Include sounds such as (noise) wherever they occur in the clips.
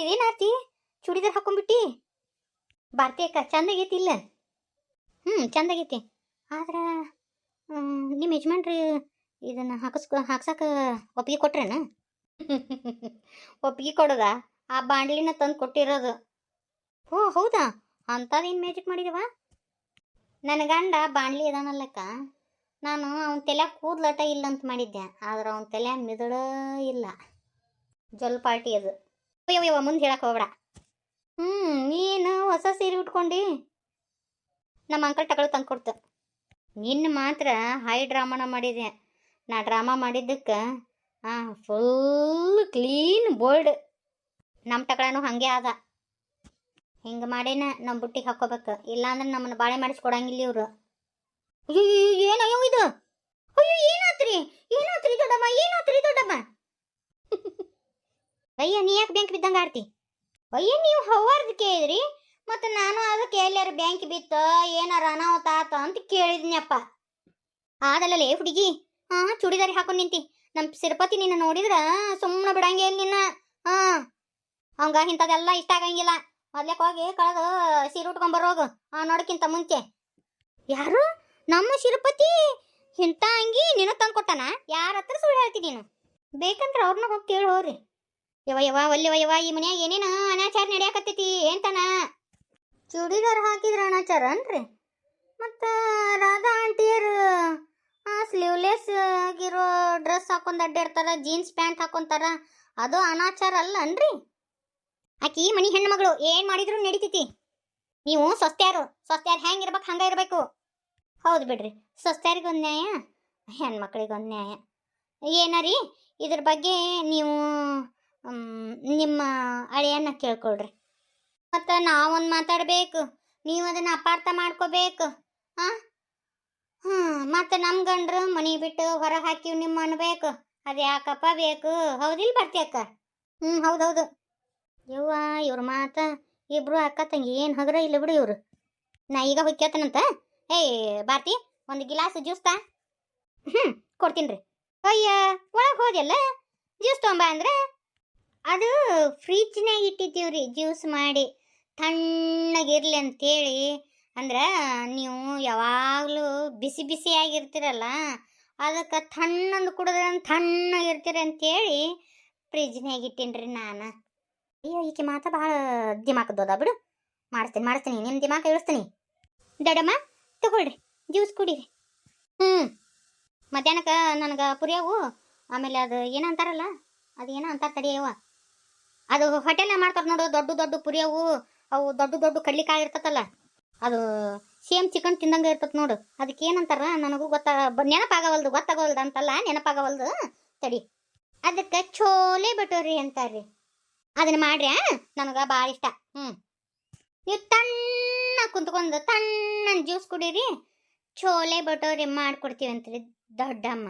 ಇದೇನ್ ಆರ್ತಿ ಚೂಡಿದಾರ್ ಹಾಕೊಂಡ್ಬಿಟ್ಟಿ? ಭಾರತಿ ಅಕ್ಕ, ಚಂದಾಗೈತಿ ಇಲ್ಲ. ಹ್ಞೂ ಚಂದಾಗೈತಿ. ಆದ್ರೆ ನಿಮ್ಮ ಯಜಮಾನ್ರಿ ಇದನ್ನು ಹಾಕಿಸ್ಕೊ ಹಾಕ್ಸಕ್ಕೆ ಒಪ್ಪಿಗೆ ಕೊಟ್ರೇನ? (laughs) ಒಪ್ಪಿಗೆ ಕೊಡೋದ? ಆ ಬಾಂಡ್ಲಿನ ತಂದು ಕೊಟ್ಟಿರೋದು. ಓ, ಹೌದಾ? ಅಂಥದ್ದೇನು ಮ್ಯಾಜಿಕ್ ಮಾಡಿದವ? ನನ್ನ ಗಂಡ ಬಾಂಡ್ಲಿ ಇದಾನಲ್ಲಕ್ಕ ನಾನು ಅವನ ತಲೆ ಕೂದ್ಲಟ ಇಲ್ಲ ಅಂತ ಮಾಡಿದ್ದೆ, ಆದ್ರೆ ಅವನ ತಲೆ ಮಿದಳ ಇಲ್ಲ. ಜೊಲ್ ಪಾರ್ಟಿ ಅದು. ಅಯ್ಯೋ ಮುಂದೆ ಹೇಳಕ್ಕೆ ಹೋಗ್ಬೇಡ. ಹ್ಞೂ ನೀನು ಹೊಸ ಸೀರೆ ಉಟ್ಕೊಂಡು. ನಮ್ಮ ಅಂಕಲ್ ತಗೊಳ್ಳಿ ತಂದು ಕೊಡ್ತು. ನಿನ್ನ ಮಾತ್ರ ಹೈ ಡ್ರಾಮಾನ ಮಾಡಿದೆ ನಾ ಡ್ರಾಮಾ ಮಾಡಿದ್ದಕ್ಕೆ ಹಾಂ ಫುಲ್ ಕ್ಲೀನ್ ಬೋಲ್ಡ್ ನಮ್ಮ ಟಕಳನು ಹಾಗೆ ಆದ. ಹಿಂಗೆ ಮಾಡೇನ ನಮ್ಮ ಬುಟ್ಟಿಗೆ ಹಾಕೋಬೇಕು ಇಲ್ಲಾಂದ್ರೆ ನಮ್ಮನ್ನು ಬಾಳೆ ಮಾಡಿಸ್ಕೊಡಂಗಿಲ್ಲ ಇವರು. ಅಯ್ಯೋ ಏನಯ್ಯೋ ಇದು? ಅಯ್ಯೋ, ಏನಾತ್ರಿ? ಏನಾತ್ರಿ ದೊಡ್ಡಮ್ಮ? ಏನಾತ್ರಿ ದೊಡ್ಡಮ್ಮ? (laughs) ಅಯ್ಯ, ನೀ ಯಾಕೆ ಬ್ಯಾಂಕ್ ಬಿದ್ದಂಗೆ ಆಡ್ತಿ? ಅಯ್ಯ, ನೀವು ಹವಾರ್ದು ಕೇಳಿದ್ರಿ, ಮತ್ತು ನಾನು ಅದಕ್ಕೆ ಎಲ್ಲಾರು ಬ್ಯಾಂಕ್ ಬಿತ್ತ, ಏನಾರ ಅನಾಹುತ ಆತ ಅಂತ ಕೇಳಿದ್ನಪ್ಪ ಆದಲ್ಲೇ ಹುಡುಗಿ ಹಾಂ ಚೂಡಿದಾರಿ ಹಾಕೊಂಡು ನಿಂತಿ. ನಮ್ಮ ಸಿರಪತಿ ನಿನ್ನ ನೋಡಿದ್ರ ಸುಮ್ಮನೆ ಬಿಡಂಗೆ ಇಲ್ಲ ನಿನ್ನ. ಹಾಂ ಅವಂಗ ಇಂಥದೆಲ್ಲ ಇಷ್ಟ ಆಗಂಗಿಲ್ಲ. ಮೊದ್ಲಕ್ಕೆ ಹೋಗಿ ಕಳೆದು ಸೀರೆ ಉಟ್ಕೊಂಬರೋಗು ಆ, ನೋಡಕ್ಕಿಂತ ಮುಂಚೆ. ಯಾರು? ನಮ್ಮ ಶಿರಪತಿ ಇಂಥ ಅಂಗಿ ನಿನ್ನ ತಂದು ಕೊಟ್ಟಾನ ಯಾರ ಹತ್ರ ಸುಳ್ಳು ನೀನು? ಬೇಕಂದ್ರೆ ಅವ್ರನ್ನ ಹೋಗಿ ಕೇಳಿ ಹೋಗ್ರಿ. ಯವ ಯವ ಒಲ್ಲೆವ ಯವ ಈ ಮನ್ಯಾಗ ಏನೇನ ಅನಾಚಾರ ನಡೆಯಕತ್ತೈತಿ ಏನ್ತನ ಚೂಡಿದಾರ್ ಹಾಕಿದ್ರ ಅನಾಚಾರ ಅನ್ರಿ ಮತ್ತ ರಾಧಾ ಆಂಟಿಯರು ಸ್ಲೀವ್ಲೆಸ್ ಆಗಿರೋ ಡ್ರೆಸ್ ಹಾಕೊಂಡ್ ಅಡ್ಡಾಡ್ತಾರ ಜೀನ್ಸ್ ಪ್ಯಾಂಟ್ ಹಾಕೊಂತಾರ ಅದು ಅನಾಚಾರ ಅಲ್ಲ ಅನ್ರಿ ಆಕಿ ಮನಿ ಹೆಣ್ಣು ಮಗಳು ಏನ್ ಮಾಡಿದ್ರು ನಡೀತೈತಿ? ನೀವು ಸ್ವಸ್ತ್ಯಾರು ಸ್ವಸ್ತ್ಯಾರು ಹೆಂಗ್ ಇರ್ಬೇಕು ಹಂಗ ಇರ್ಬೇಕು. ಹೌದು ಬಿಡ್ರಿ ಸ್ವಸ್ತ್ಯಾರಿಗೊಂದು ನ್ಯಾಯ ಹೆಣ್ಮಕ್ಳಿಗೊಂದು ನ್ಯಾಯ. ಏನಾರಿ ಇದ್ರ ಬಗ್ಗೆ ನೀವು ನಿಮ್ಮ ಅಳಿಯನ್ನ ಕೇಳ್ಕೊಳ್ರಿ. ಮತ್ತು ನಾವೊಂದು ಮಾತಾಡಬೇಕು, ನೀವು ಅದನ್ನು ಅಪಾರ್ಥ ಮಾಡ್ಕೋಬೇಕು ಹಾಂ ಹಾಂ ಮತ್ತು ನಮ್ಮ ಗಂಡ್ರು ಮನೆ ಬಿಟ್ಟು ಹೊರಗೆ ಹಾಕಿವ್ ನಿಮ್ಮ ಅನ್ಬೇಕು. ಅದು ಯಾಕಪ್ಪ ಬೇಕು? ಹೌದಿಲ್ಲ ಬರ್ತಿ ಅಕ್ಕ? ಹ್ಞೂ ಹೌದೌದು ಯವ್ವ, ಇವ್ರ ಮಾತ ಇಬ್ರು ಅಕ್ಕ ತಂಗಿ ಏನು ಹಗ್ರ ಇಲ್ಲ ಬಿಡು ಇವ್ರು. ನಾ ಈಗ ಹೊಕ್ಕೇತನಂತ ಏಯ್ ಭಾರತಿ, ಒಂದು ಗಿಲಾಸ್ ಜ್ಯೂಸ್ ತಾ. ಹ್ಞೂ ಕೊಡ್ತೀನಿ ರೀ ಅಯ್ಯ, ಒಳಗೆ ಹೋದಿಯಲ್ಲ? ಜ್ಯೂಸ್ ತೊಂಬ ಅಂದ್ರೆ? ಅದು ಫ್ರಿಜ್ನಾಗ ರೀ ಜ್ಯೂಸ್ ಮಾಡಿ. ತಣ್ಣಗಿರಲಿ ಅಂತೇಳಿ ಅಂದ್ರೆ ನೀವು ಯಾವಾಗಲೂ ಬಿಸಿ ಬಿಸಿಯಾಗಿರ್ತೀರಲ್ಲ ಅದಕ್ಕೆ ತಣ್ಣಂದು ಕುಡಿದ್ರೆ ತಣ್ಣಗಿರ್ತೀರ ಅಂತೇಳಿ ಫ್ರಿಜ್ನಾಗ ಇಟ್ಟೀನಿ ರೀ ನಾನು. ಅಯ್ಯೋ, ಈಕೆ ಮಾತ ಭಾಳ ದಿಮಾಕದೋದ ಬಿಡು. ಮಾಡಿಸ್ತೀನಿ ಮಾಡಿಸ್ತೀನಿ ನಿಮ್ಮ ದಿಮಾಕ ಇಳಿಸ್ತೀನಿ. ದಡಮ್ಮ, ತಗೊಳ್ರಿ ಜ್ಯೂಸ್ ಕುಡೀರಿ. ಹ್ಞೂ ಮಧ್ಯಾಹ್ನಕ್ಕೆ ನನಗೆ ಪುರಿಯಾವು ಆಮೇಲೆ ಅದು ಏನಂತಾರಲ್ಲ ಅದು ಏನೋ ಅಂತ ತಡಿಯವ ಅದು ಹೋಟೆಲ್ನಾಗ ಮಾಡ್ತಾರೆ ನೋಡು, ದೊಡ್ಡ ದೊಡ್ಡ ಪುರಿ ಅವು ಅವು ದೊಡ್ಡ ದೊಡ್ಡ ಕಡ್ಲಿಕಾಯಿ ಇರ್ತತಲ್ಲ ಅದು ಸೇಮ್ ಚಿಕನ್ ತಿಂದಂಗೆ ಇರ್ತತ್ ನೋಡು. ಅದಕ್ಕೆ ಏನಂತಾರ, ನನಗೂ ಗೊತ್ತ ನೆನಪಾಗವಲ್ದು, ಗೊತ್ತಾಗವಲ್ದು ಅಂತಲ್ಲ, ನೆನಪಾಗವಲ್ದು, ತಡಿ. ಅದಕ್ಕೆ ಛೋಲೆ ಬಟೋರಿ ಅಂತಾರ್ರಿ. ಅದನ್ನ ಮಾಡ್ರಿ ನನಗೆ ಭಾಳ ಇಷ್ಟ. ಹ್ಞೂ ನೀವು ತಣ್ಣ ಕುಂತ್ಕೊಂಡು ತಣ್ಣ ಜ್ಯೂಸ್ ಕುಡೀರಿ, ಛೋಲೆ ಬಟೋರಿ ಮಾಡ್ಕೊಡ್ತೀವಿ ಅಂತ್ರಿ ದೊಡ್ಡಮ್ಮ.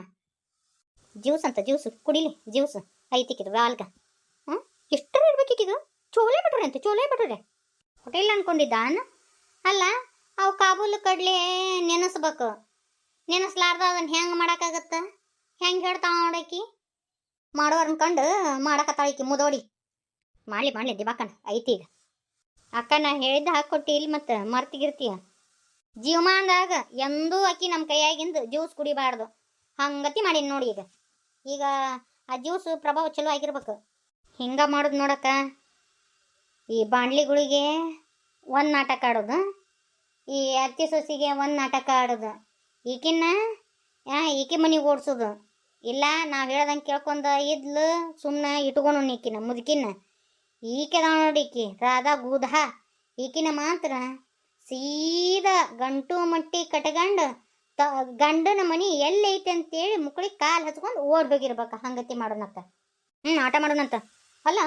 ಜ್ಯೂಸ್ ಅಂತ ಜ್ಯೂಸ್ ಕುಡಿಲಿ ಜ್ಯೂಸ್ ಐತಿಕ್ಕಿದ್ರು ಹ್ಞೂ ಇರ್ಬೇಕಿಕ್ಕಿದು ಚೋಲೆ ಬಟೋರಿ ಅಂತ ಚೋಲೆ ಬಟೋರೆ. ಹೋಟೆಲ್ ಅನ್ಕೊಂಡಿದ್ದಾನ? ಅಲ್ಲ, ಅವು ಕಾಬೂಲ್ ಕಡ್ಲೆ ನೆನೆಸ್ಬೇಕು. ನೆನೆಸ್ಲಾರ್ದ ಅದನ್ನ ಹೆಂಗೆ ಮಾಡೋಕ್ಕಾಗತ್ತ? ಹೆಂಗೆ ಹೇಳ್ತಾವ ನೋಡಕಿ ಮಾಡೋರ್ ಅನ್ಕೊಂಡು ಮಾಡಕತ್ತಾಳಿಕಿ ಮುದೋಡಿ. ಮಾಡಲಿ ಮಾಡಲಿ ದಿವಾಕನ್ ಐತಿ ಈಗ. ಅಕ್ಕ ನಾ ಹೇಳಿದ್ದ ಹಾಕೊಟ್ಟಿ ಇಲ್ಲಿ ಮತ್ತೆ ಮರ್ತಿಗಿರ್ತೀಯ. ಜೀವಮಾನದಾಗ ಎಂದೂ ಅಕ್ಕಿ ನಮ್ಮ ಕೈಯಾಗಿಂದ ಜ್ಯೂಸ್ ಕುಡಿಬಾರ್ದು. ಹಂಗತಿ ಮಾಡೀನಿ ನೋಡಿ ಈಗ. ಈಗ ಆ ಜ್ಯೂಸ್ ಪ್ರಭಾವ ಚಲೋ ಆಗಿರ್ಬೇಕು. ಹಿಂಗ ಮಾಡೋದು ನೋಡಕ್ಕ. ಈ ಬಾಂಡ್ಲಿಗಳಿಗೆ ಒಂದು ನಾಟಕ ಆಡೋದು. ಈ ಅತ್ತಿ ಸೊಸಿಗೆ ಒಂದು ನಾಟಕ ಆಡೋದು. ಈಕಿನ್ನ ಈಕೆ ಮನೆಗೆ ಓಡಿಸೋದು. ಇಲ್ಲ, ನಾವು ಹೇಳ್ದಂಗೆ ಕೇಳ್ಕೊಂಡು ಇದ್ಲು ಸುಮ್ಮನೆ ಇಟ್ಕೊಂಡು ಈಕಿನ ಮುದುಕಿನ. ಈಕೆ ನೋಡಿ ಈಕಿ, ರಾಧಾ ಗೂಧ ಈಕಿನ ಮಾತ್ರ ಸೀದಾ ಗಂಟು ಮಟ್ಟಿ ಕಟ್ಕಂಡು ತ, ಗಂಡನ ಮನೆ ಎಲ್ಲೈತೆ ಅಂತೇಳಿ ಮುಕ್ಳಿಗೆ ಕಾಲು ಹಚ್ಕೊಂಡು ಓಡ್ಬೇಕಿರ್ಬೇಕು ಹಂಗತಿ ಮಾಡೋಣಕ್ಕ ಹ್ಞೂ ಆಟ ಮಾಡೋಣಂತ. ಅಲ್ಲ,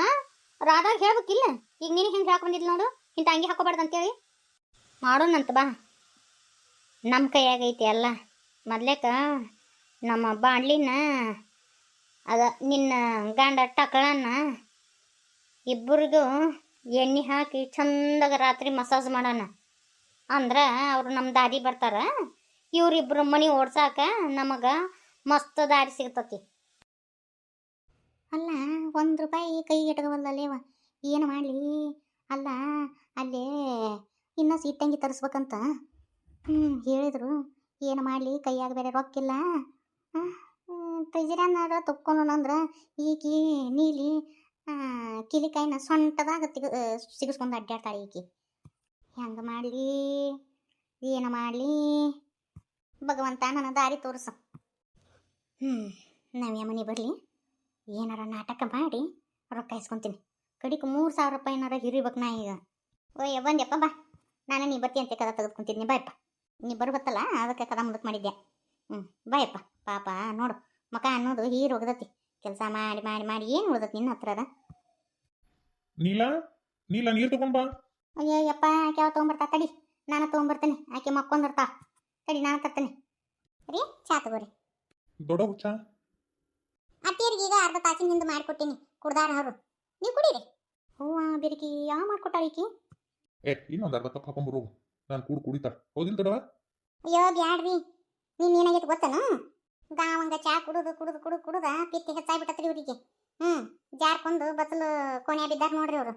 ರಾಧಾಗ ಹೇಳ್ಬೇಕಿಲ್ಲ ಈಗ ನೀನು ಹಿಂಗೆ ಹಾಕೊಂಡಿದ್ಲು ನೋಡು? ಇಂಥ ಅಂಗಿ ಹಾಕೋಬಾರ್ದು ಅಂತೇಳಿ. ಮಾಡೋಣಂತ ಬಾ. ನಮ್ಮ ಕೈಯಾಗೈತಿ ಅಲ್ಲ ಮೊದ್ಲೇಕ ನಮ್ಮ ಬಾಣ್ಲಿನ ಅದ ನಿನ್ನ ಗಂಡ ಟಕಳನ್ನ ಇಬ್ಬರಿಗೂ ಎಣ್ಣೆ ಹಾಕಿ ಚಂದಾಗ ರಾತ್ರಿ ಮಸಾಜ್ ಮಾಡೋಣ. ಅಂದ್ರೆ ಅವರು ನಮ್ಮ ದಾರಿ ಬರ್ತಾರೆ. ಇವರಿಬ್ಬರು ಮನೆ ಓಡ್ಸಾಕ ನಮಗ ಮಸ್ತ್ ದಾರಿ ಸಿಗ್ತತಿ. ಅಲ್ಲ, ಒಂದು ರೂಪಾಯಿ ಕೈಗೆ ಇಟ್ಕೋವಲ್ಲಲೇವ ಏನು ಮಾಡಲಿ? ಅಲ್ಲ, ಅಲ್ಲೇ ಇನ್ನೂ ಸೀಟಂಗಿ ತರಿಸ್ಬೇಕಂತ. ಹ್ಞೂ ಹೇಳಿದ್ರು. ಏನು ಮಾಡಲಿ? ಕೈಯಾಗ ಬೇರೆ ರೊಕ್ಕಿಲ್ಲ. ತಕ್ಕೊಂಡು ಅಂದ್ರೆ ಈಕಿ ನೀಲಿ ಕಿಲಿಕಾಯಿನ ಸೊಂಟದಾಗ ತಿಗ ಸಿಗಿಸ್ಕೊಂಡು ಅಡ್ಡಾಡ್ತಾಳೆ ಈಕಿ. ಹೆಂಗೆ ಮಾಡಲಿ? ಏನು ಮಾಡಲಿ? ಭಗವಂತ ನನ್ನ ದಾರಿ ತೋರಿಸ. ಹ್ಞೂ ನವ್ಯ ಮನೆ ಬರಲಿ. ಏನಾರ ನಾಟಕ ಮಾಡಿ ರೊಕ್ಕ ಇಸ್ಕೊಂತೀನಿ. ಕಡಿಗೆ ಮೂರು ಸಾವಿರ ರೂಪಾಯಿ ಏನಾರ ಹಿರಿಬೇಕು ನಾ ಈಗ. ಓಯ್ ಬಂದ್ಯಪ್ಪ ಬಾ. ನಾನು ನೀ ಬತ್ತಿ ಅಂತ ಕದ ತೆಗೆದುಕೊಂತೀನಿ. ಬಾಯಪ್ಪ. ನೀ ಬರ್ಬತ್ತಲ್ಲ ಅದಕ್ಕೆ ಕದ ಮುಂದಕ್ಕೆ ಮಾಡಿದ್ದೆ ಹ್ಞೂ ಬಾಯಪ್ಪ. ಪಾಪ ನೋಡು. ಮಕ ಅನ್ನೋದು ಹೀರು ಹೋಗದತಿ ಕೆಲಸ ಮಾಡಿ ಮಾಡಿ ಮಾಡಿ ಏನು ಉಳಿದತಿ ನಿನ್ನ ಹತ್ರ ಅದ ನೀಲಾ ನೀಲಾ ನೀರು ತಗೊಂಡ್ ಬಾ. ಅಯ್ಯಯ್ಯಪ್ಪ ಆಕೆ ಯಾವ ತೊಗೊಂಬರ್ತಾ? ತಡಿ. ನಾನು ತೊಗೊಂಬರ್ತೇನೆ. ಆಕೆ ಮಕ್ಕೊಂದಿರ್ತಾ ತಡಿ ನಾನು ತರ್ತೇನೆ. ರೀ ಚಾ ತಗೋರಿ. ದೊಡ್ಡ ಹುಚ್ಚ. ಅತ್ತಿಯರಿಗೆ ಈಗ ಅರ್ಧ ತಾಸಿನ ಹಿಂದೆ ಮಾಡಿಕೊಟ್ಟಿನಿ. ಕುಡ್ದಾರ ಅವರು. ನೀವು ಕುಡೀರಿ. ಹೂವ ಬಿರಿಕಿ ಯಾವ ಮಾಡ್ಕೊಟ್ಟಾಳ ಈಕಿ? ಏ ಇನ್ನೊಂದು ಅರ್ಧ ಕಪ್ ಹಾಕೊಂಬರು ನಾನು ಕೂಡು ಕುಡಿತಾ ಹೌದಿಲ್ಲ ತಡವ? ಅಯ್ಯೋ ಬ್ಯಾಡ್ರಿ. ನೀನು ಏನಾಗೈತೆ ಗೊತ್ತನು? ಗಾವಂಗ ಚಾ ಕುಡುದು ಕುಡುದು ಕುಡುದು ಕುಡುದ ಪಿತ್ತಿ ಹೆಚ್ಚಾಗ್ಬಿಟ್ಟತ್ರಿ ಇವರಿಗೆ. ಹ್ಞೂ ಜಾರ್ಕೊಂಡು ಬಸಲು ಕೋಣೆ ಬಿದ್ದಾರ ನೋಡ್ರಿ ಅವರು.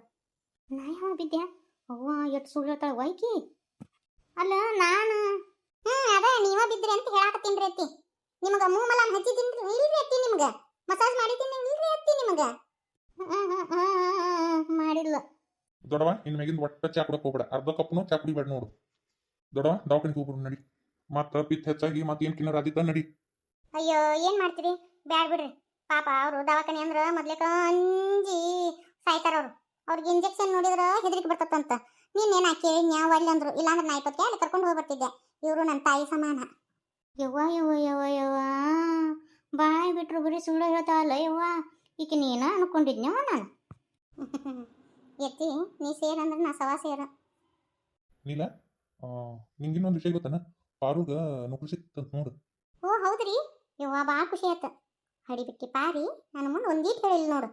ನಾ ಯಾವ ಬಿದ್ದೆ ಅವ್ವ ಎಷ್ಟು ಸುಳ್ಳು ಹೇಳ್ತಾಳೆ ವೈಕಿ ಅಲ್ಲ ನಾನು ಹ್ಞೂ ಅದ ನೀವ ಬಿದ್ರಿ ಅಂತ ಹೇಳಾಕತ್ತೀನ್ರಿ ಅತ್ತಿ. ನಿಮಗೆ ಮೂಮಲ ಹಚ್ಚಿದ್ದೀನಿ ಇಲ್ರಿ ಅತ್ತಿ ನಿಮ್ಗ? ಮಸಾಜ್ ಮಾಡಿದ್ದೀನಿ ಇಲ್ರಿ ಅತ್ತಿ ನಿಮಗ. ಮಾಡಿಲ್ಲ. ದೊಡವ ಇನ್ ಮ್ಯಾಗಿಂದ ಒಟ್ಟ ಚಾ ಕುಡಕ್ ಹೋಗ್ಬೇಡ. ಅರ್ಧ ಕಪ್ನು ಚಾ ಕುಡಿಬೇಡ ನೋಡು. ದೊಡವ ದವಾಖಾನಿಗೆ ಹೋಗ್ಬಿಡು ನಡಿ. ಮತ್ತ ಪಿತ್ ಹೆಚ್ಚಾಗಿ ಮತ್ತೆ ಏನ್ ಕಿನ್ನರ ಆದಿತ್ತ ನಡಿ. ಅಯ್ಯೋ ಏನ್ ಮಾಡ್ತೀರಿ? ಬ್ಯಾಡ್ ಬಿಡ್ರಿ. ಪಾಪ ಅವರು ದವಾಖಾನೆ ಅಂದ್ರ ಮೊದ್ಲೇಕ ಅಂಜಿ ಸಾಯ್ತಾರ ಅವರು. ಅವ್ರಿಗೆ ಇಂಜೆಕ್ಷನ್ ನೋಡಿದ್ರ ಹೆದರಿಕೆ ಬರ್ತದಂತ ನೀನೇನ ಕೇಳಿನ್ಯಾ ಒಳ್ಳೆ ಅಂದ್ರು. ಇಲ್ಲಾಂದ್ರೆ ನಾ ಅಲ್ಲಿ ಕರ್ಕೊಂಡು ಹೋಗ್ಬರ್ತಿದ್ದೆ. ಇವರು ನನ್ನ ತಾಯಿ ಸಮಾನ. ಯವ್ವ ಯವ್ವ ಯವ್ವ ಯವ್ವ. ಬಾಯ್ ಬಿಟ್ರು ಬರೀ ಸುಳ್ಳು ಹೇಳ್ತಾವಲ್ಲ ಯವ್ವ. ಈಗ ನೀನ ಅನ್ಕೊಂಡಿದ್ನವ ನಾನು? (laughs) ಎತ್ತಿ ನೀ ಸೇರಂದ್ರೆ ನಾ ಸವಾ ಸೇರ. ನೀಲಾ ಆ, ನಿಂಗಿನ್ನೊಂದು ವಿಷಯ ಗೊತ್ತನ? ಪಾರುಗ ನೌಕರಿ ಸಿಕ್ತಂತ ನೋಡು. ಓ ಹೌದ್ರಿ. ಯವ್ವ ಬಾ ಖುಷಿ ಆಯ್ತು. ಹಡಿಬಿಟ್ಟಿ ಪಾರಿ ನಾನು ಮುಂದೆ ಒಂದೀಟ್ ಹೇಳಿಲ್ಲ ನೋಡು.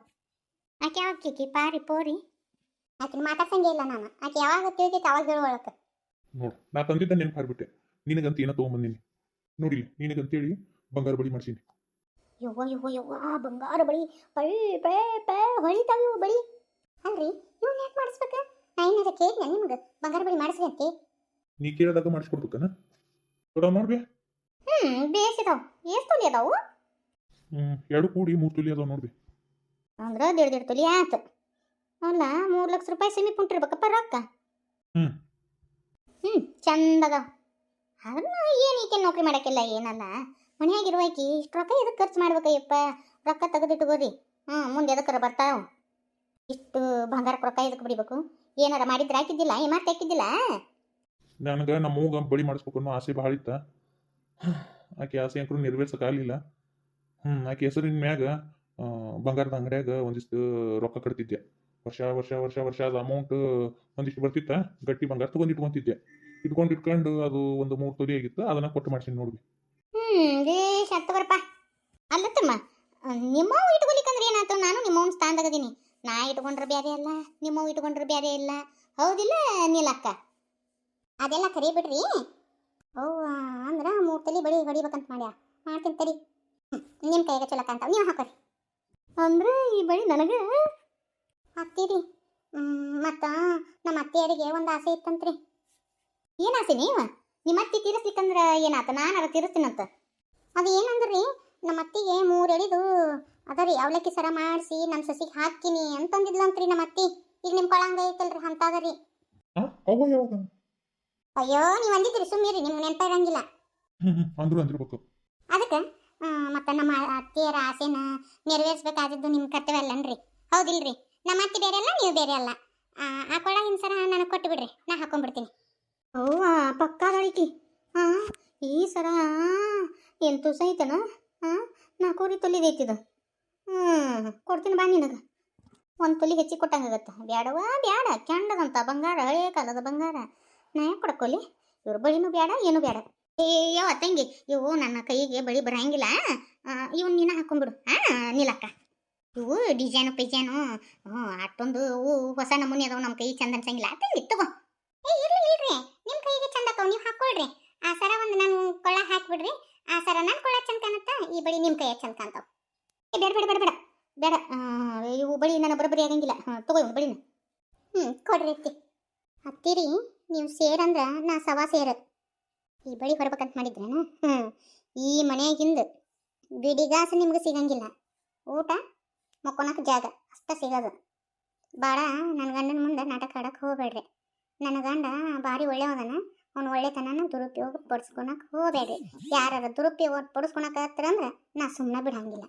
ಆಕೆ ಯಾವಾಗ ಕಿಕಿ ಪಾರಿ ಪೋರಿ? ಆಕಿನ ಮಾತಾಡ್ಸಂಗೆ ಇಲ್ಲ ನಾನು. ಆಕೆ ಯಾವಾಗ ತಿಳ್ತೈತೆ ಅವಾಗ ಹೇಳುವಳಕ್ಕೆ ನೋಡು ನಾ ತಂದಿದ್ದ ನೆನಪು ಹಾರ್ಬಿಟ್ಟೆ. ನಿನಗಂತ ಏನೋ ತೊಗೊಂಬಂದಿನಿ. ನೋಡಿಲ್ಲ ನಿನಗಂತೇಳಿ ಬಂಗಾರ ಬಳಿ ಮಾಡ್ಸೀನಿ. ಯವ್ವ ಯವ್ವ ಯವ್ವ ಬಂಗಾರ ಬಳಿ ಪಳ್ ಪೇ ಪೇ ಹೊಳಿತಾವ ಇವು ಬಳಿ. ಅಲ್ರಿ ಇವ್ನ ಯಾಕೆ ಮಾಡಿಸ್ಬೇಕ? ನಾ ಏನಾರ ಕೇಳಿದ್ನ ನಿಮ್ಗೆ ಬಂಗಾರ ಬಳಿ ಮಾಡಿಸ್ರಿ ಅಂತೆ. ನೀ ಕೇಳಿದಾಗ ಮಾಡಿಸ್ಕೊಡ್ಬೇಕನ? ಕೊಡ ನೋಡ್ಬಿ ಹ್ಮ್ ಬೇಸಿದಾವ್ ಎಷ್ಟು ತೊಲಿ ಅದಾವು? ಹ್ಮ್ ಎರಡು ಕೂಡಿ ಮೂರು ತುಲಿ ಅದಾವ ನೋಡ್ಬಿ ಅಂದ್ರೆ ದೇಡ್ ದೇಡ್ ತೊಲಿ ಆತು. ಅಲ್ಲ ಮೂರು ಲಕ್ಷ ರೂಪಾಯಿ ಸೆಮಿ ಕುಂಟಿರ್ಬೇಕಪ್ಪ ರೊಕ್ಕ. ಹ್ಮ್. ಹ್ಮ್ ಚಂದ ಅದಾವ. ಅದನ್ನ ಏನು ಈಕೆ ನೌಕರಿ ಮಾಡಕ್ಕೆಲ್ಲ ಏನಲ್ಲ. ಮನ್ಯಾಗಿರುವ ಈಕಿ ಇಷ್ಟು ರೊಕ್ಕ ಇದಕ್ಕೆ ಖರ್ಚು ಮಾಡ್ಬೇಕಯ್ಯಪ್ಪ ರೊಕ್ಕ ತೆಗೆದಿಟ್ಕೋರಿ ಹ್ಞೂ ಮುಂದೆ ಎದಕ್ಕರ ಬರ್ತಾವ ಇಷ್ಟು ಬಂಗಾರಕ್ಕೆ ರೊಕ್ಕ ಎದಕ್ಕೆ ಬಿಡಬೇಕು? ಏನಾರ ಮಾಡಿದ್ರೆ ಹಾಕಿದ್ದಿಲ್ಲ? ಏಮಾರ್ತಿ ಹಾಕಿದ್ದಿಲ್ಲ? ನನಗೆ ನಮ್ಮ ಮೂಗ ಬಳಿ ಮಾಡಿಸ್ಬೇಕು ಅನ್ನೋ ಆಸೆ ಭಾಳ ಇತ್ತ. ಆಕೆ ಆಸೆ ಅಂಕರು ನೆರವೇರ್ಸಕ್ಕಾಗಲಿಲ್ಲ ಹ್ಞೂ ಆಕೆ ಹೆಸರಿನ ಮ್ಯಾಗ ಬಂಗಾರದ ಅಂಗಡಿಯಾಗ ಒಂದಿಷ್ಟು ರೊಕ್ಕ ಕಟ್ತಿದ್ದೆ ವರ್ಷ ವರ್ಷ ವರ್ಷ ವರ್ಷ ಅದು ಅಮೌಂಟ್ ಒಂದಿಷ್ಟು ಬರ್ತಿತ್ತ. ಗಟ್ಟಿ ಬಂಗಾರ ತಗೊಂಡು ಇಟ್ಕೊಂತಿದ್ದೆ ಇಟ್ಕೊಂಡು ಇಟ್ಕೊಂಡು ಅದು ಒಂದು ಮೂರು ತೊಲಿ ಆಗಿತ್ತು. ಅದನ್ನ ಕೊಟ್ಟು ಮಾಡ್ಸೀನಿ ನೋಡ್ರಿ ಸತ್ತು ಬರಪ್ಪ ಅಲ್ಲತ್ತಮ್ಮ ನಿಮ್ಮವ್ ಇಟ್ಕೊಲಿಕ್ಕಂದ್ರೆ ಏನಾಯ್ತು? ನಾನು ನಿಮ್ಮವನ್ ಸ್ಥಾನದಾಗದೀನಿ. ನಾ ಇಟ್ಕೊಂಡ್ರೆ ಬೇರೆ ಅಲ್ಲ ನಿಮ್ಮವ್ ಇಟ್ಕೊಂಡ್ರೆ ಬೇರೆ ಇಲ್ಲ. ಹೌದಿಲ್ಲ, ನೀಲಕ್ಕ? ಅದೆಲ್ಲ ಕರಿ ಬಿಡ್ರಿ ಓ ಅಂದ್ರ ಮೂರು ತಲಿ ಬಳಿ ಹೊಡಿಬೇಕಂತ ಮಾಡ್ಯ. ಮಾಡ್ತೀನಿ ತರಿ ನಿಮ್ಮ ಕೈಗೆ ಚಲಕಂತ ನೀವು ಹಾಕೋರಿ. ಅಂದ್ರೆ ಈ ಬಳಿ ನನಗೆ ಹಾಕ್ತೀರಿ ಮತ್ತ ನಮ್ಮ ಅತ್ತೆಯರಿಗೆ ಒಂದು ಆಸೆ ಇತ್ತಂತ್ರಿ. ಏನ್ ಆಸೆ ನೀವ? ನಿಮ್ಮ ಅತ್ತಿ ತೀರಿಸ್ಲಿಕ್ಕಂದ್ರ ನಾನು ತಿರುಸ್ತೀನಿ ತೀರಿಸ್ತೀನಂತ. ಅದು ಏನಂದ್ರಿ ನಮ್ಮ ಅತ್ತಿಗೆ ಮೂರು ಎಳಿದು ಅದರಿ ಅವಲಕ್ಕಿ ಸರ ಮಾಡಿಸಿ ನಮ್ಮ ಸಸಿಗೆ ಹಾಕಿನಿ ಅಂತಂದಿದ್ಲಂತ್ರಿ ನಮ್ಮ ಅತ್ತಿ. ಈಗ ನಿಮ್ಮ ಕೊಳಂಗ ಐತಲ್ರಿ ಅಂತದರಿ ಅಯ್ಯೋ ನೀವು ಅಂದಿದ್ರಿ ಸುಮ್ಮೀರಿ ನಿಮ್ಗೆ ನೆನಪಾಗಂಗಿಲ್ಲ ಅಂದ್ರು ಅಂದಿರ್ಬೇಕು. ಅದಕ್ಕೆ ಮತ್ತೆ ನಮ್ಮ ಅತ್ತಿಯರ ಆಸೆನ ನೆರವೇರಿಸ್ಬೇಕಾದದ್ದು ನಿಮ್ಮ ಕರ್ತವ್ಯ ಅಲ್ಲನ್ರಿ. ಹೌದಿಲ್ರಿ? ನಮ್ಮ ಅತ್ತಿ ಬೇರೆ ಅಲ್ಲ ನೀವು ಬೇರೆ ಅಲ್ಲ. ಆ, ಕೊಳಗ ಕೊಳ ಹಿಂಸರ ನನಗೆ ಕೊಟ್ಟು ಬಿಡ್ರಿ ನಾ ಹಾಕೊಂಡ್ಬಿಡ್ತೀನಿ ಓ ಪಕ್ಕ ಅಳಿಕಿ ಹಾ ಈ ಸರ ಎಂಟು ಸಹಿತನ? ಕೂರಿ ನಾಲ್ಕೂರಿ ತೊಲಿದೈತಿದು ಹ್ಞೂ ಕೊಡ್ತೀನಿ ಬಾ ನಿನಗೆ. ಒಂದು ತೊಲಿ ಹೆಚ್ಚಿಗೆ ಕೊಟ್ಟಂಗಾಗತ್ತೆ. ಬ್ಯಾಡವ ಬ್ಯಾಡ. ಕೆಂಡದಂತ ಬಂಗಾರ ಹಳೆಯ ಕಾಲದ ಬಂಗಾರ. ನಾ ಯಾಕೆ ಕೊಡಕ್ಕೋಲಿ? ಇವ್ರ ಬಳಿನೂ ಬೇಡ ಏನು ಬೇಡ ಯಾವ ತಂಗಿ, ಇವು ನನ್ನ ಕೈಗೆ ಬಳಿ ಬರಂಗಿಲ್ಲ. ಇವನ್ ನೀನು ಹಾಕೊಂಡ್ಬಿಡು ಹಾಂ ನೀಲಕ್ಕ. ಇವು ಡಿಸೈನು ಪಿಜೈನು. ಹ್ಞೂ ಅಷ್ಟೊಂದು ಹೊಸ ನಮೂನೆ ಅದಾವ ನಮ್ಮ ಕೈ ಚಂದ ಅನ್ಸಂಗಿಲ್ಲ. ತಂಗಿ, ತಗೋ ಏ ಇರ್ಲಿ ಇಲ್ರಿ ನಿಮ್ಮ ಕೈಗೆ ಚಂದ ಅಕ್ಕವ್ ನೀವು ಹಾಕೊಳ್ರಿ ಆ ಸರ ಒಂದು ನಾನು ಕೊಳ್ಳ ಹಾಕ್ಬಿಡ್ರಿ ಆ ಸರ ನನ್ನ ಕೊಳ್ಳ ಚಂದ ಕಾಣುತ್ತಾ ಈ ಬಳಿ ನಿಮ್ಮ ಕೈಯಾಗ ಚಂದ ಕಾಣ್ತಾವ ಏ ಬೇಡ ಬೇಡ ಬೇಡ ಬೇಡ ಬೇಡ ಆ, ಇವು ಇವು ಬಳಿ ನನ್ನ ಬರೋಬ್ಬರಿ ಆಗಂಗಿಲ್ಲ ಹಾಂ ತಗೋ ಇವ್ನ ಬಳಿನ ಹ್ಞೂ ಕೊಡ್ರಿ ಅತ್ತಿ ಅತ್ತಿರಿ ಸೇರಂದ್ರ ನಾ ಸವಾ ಸೇರು ಈ ಬಳಿ ಹೊರಬೇಕಂತ ಮಾಡಿದ್ರೇನು? ಹ್ಞೂ ಈ ಮನೆಯಾಗಿಂದ ಬಿಡಿಗಾಸ ನಿಮ್ಗೆ ಸಿಗಂಗಿಲ್ಲ. ಊಟ ಮಕ್ಕೊಳಕ್ಕೆ ಜಾಗ, ಅಷ್ಟ ಸಿಗೋದು. ಭಾಳ ನನ್ನ ಗಂಡನ ಮುಂದೆ ನಾಟಕ ಆಡಕ್ಕೆ ಹೋಗ್ಬೇಡ್ರಿ ನನ್ನ ಗಂಡ ಭಾರಿ ಒಳ್ಳೆಯವದನ ಅವ್ನು ಒಳ್ಳೆತನನ ದುರುಪಯೋಗ ಪಡಿಸ್ಕೊಳಕ್ಕೆ ಹೋಗ್ಬೇಡ್ರಿ ಯಾರು ದುರುಪಯೋಗ ಪಡಿಸ್ಕೊಳಕ್ಕೆ ಅಂದ್ರೆ ನಾ ಸುಮ್ಮನೆ ಬಿಡಂಗಿಲ್ಲ.